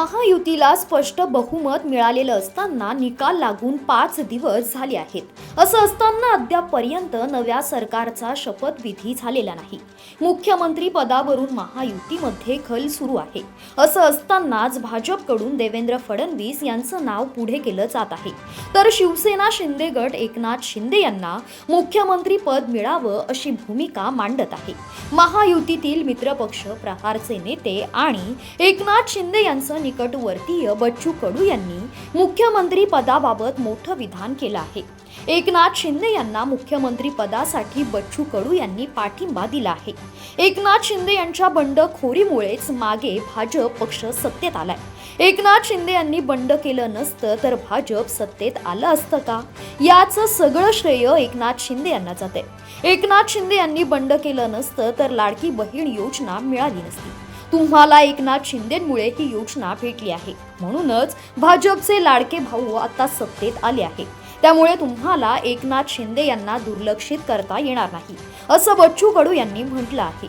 महायुतीला स्पष्ट बहुमत मिळालेलं असताना निकाल लागून पाच दिवस झाले आहेत. असं असताना अद्यापपर्यंत नव्या सरकारचा शपथविधी झालेला नाही. मुख्यमंत्री पदावरून महायुतीमध्ये खल सुरू आहे. असं असतानाच भाजपकडून देवेंद्र फडणवीस यांचं नाव पुढे केलं जात आहे. तर शिवसेना शिंदे गट एकनाथ शिंदे यांना मुख्यमंत्री पद मिळावं अशी भूमिका मांडत आहे. महायुतीतील मित्रपक्ष प्रहारचे नेते आणि एकनाथ शिंदे यांचं निकटवर्तीय बच्चू कडू यांनी मुख्यमंत्री पदाबाबत मोठं विधान केलं आहे. एकनाथ शिंदे यांना मुख्यमंत्री पदासाठी बच्चू कडू यांनी पाठिंबा दिला आहे. एकनाथ शिंदे यांच्या बंडखोरीमुळेच मागे भाजप पक्ष सत्तेत आलाय. एकनाथ शिंदे यांनी बंड केलं नसतं तर भाजप सत्तेत आलं असतं का? याचं सगळं श्रेय एकनाथ शिंदे यांना जाते एकनाथ शिंदे यांनी बंड केलं नसतं तर लाडकी बहीण योजना मिळाली नसती. तुम्हाला एकनाथ शिंदेमुळे ही योजना भेटली आहे. म्हणूनच भाजपचे लाडके भाऊ आता सत्तेत आले आहे त्यामुळे तुम्हाला एकनाथ शिंदे यांना दुर्लक्षित करता येणार नाही असं बच्चू कडू यांनी म्हटलं आहे.